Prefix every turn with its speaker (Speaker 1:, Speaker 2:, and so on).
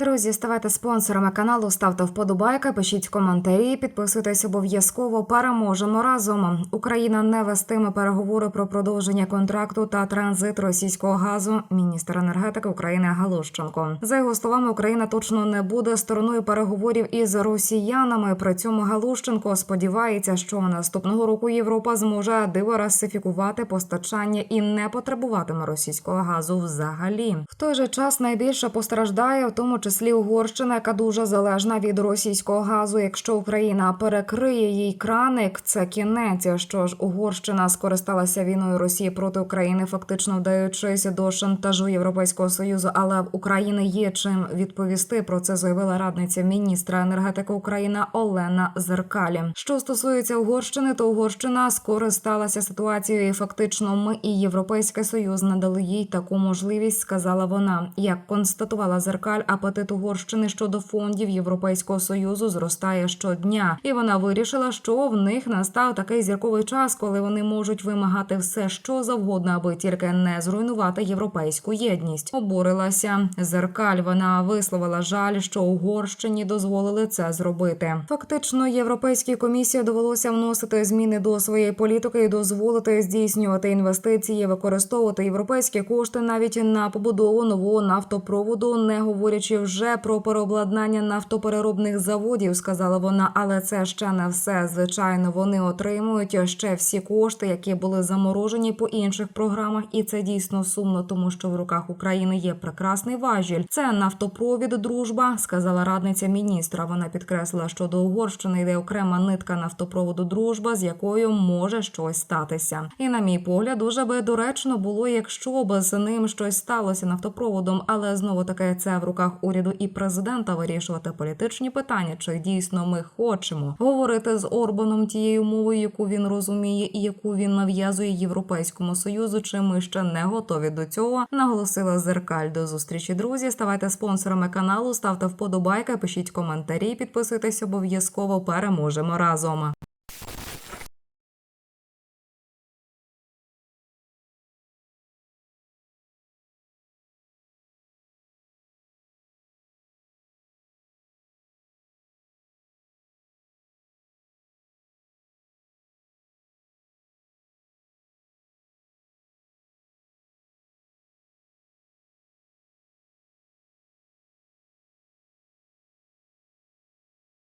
Speaker 1: Друзі, ставайте спонсорами каналу, ставте вподобайки, пишіть коментарі, підписуйтесь обов'язково. Переможемо разом. Україна не вестиме переговори про продовження контракту та транзит російського газу. Міністр енергетики України Галущенко. За його словами, Україна точно не буде стороною переговорів із росіянами. При цьому Галущенко сподівається, що наступного року Європа зможе диверсифікувати постачання і не потребуватиме російського газу взагалі. В той же час найбільше постраждає, в тому числі Угорщина, яка дуже залежна від російського газу. Якщо Україна перекриє їй краник, це кінець. Що ж, Угорщина скористалася війною Росії проти України, фактично вдаючись до шантажу Європейського союзу. Але в України є чим відповісти. Про це заявила радниця міністра енергетики України Олена Зеркалі. Що стосується Угорщини, то Угорщина скористалася ситуацією. і Фактично, ми і Європейський Союз надали їй таку можливість, сказала вона. Як констатувала зеркаль, апетит Угорщини щодо фондів Європейського союзу зростає щодня, і вона вирішила, що в них настав такий зірковий час, коли вони можуть вимагати все, що завгодно, аби тільки не зруйнувати європейську єдність. Обурилася зеркаль. Вона висловила жаль, що Угорщині дозволили це зробити. Фактично, європейській комісії довелося вносити зміни до своєї політики і дозволити здійснювати інвестиції, використовувати європейські кошти навіть на побудову нового нафтопроводу, не говорячи вже про переобладнання нафтопереробних заводів, сказала вона. Але це ще не все. Звичайно, вони отримують ще всі кошти, які були заморожені по інших програмах, і це дійсно сумно, тому що в руках України є прекрасний важіль. Це нафтопровід дружба, сказала радниця міністра. Вона підкреслила, що до Угорщини йде окрема нитка нафтопроводу дружба, з якою може щось статися. І на мій погляд, дуже би доречно було, якщо б з ним щось сталося нафтопроводом, але знову таки це в руках уряду і президента вирішувати політичні питання, чи дійсно ми хочемо говорити з Орбаном тією мовою, яку він розуміє, і яку він нав'язує Європейському союзу. Чи ми ще не готові до цього? Наголосила зеркаль. До зустрічі, друзі. Ставайте спонсорами каналу, ставте вподобайки, пишіть коментарі, підписуйтесь обов'язково. Переможемо разом.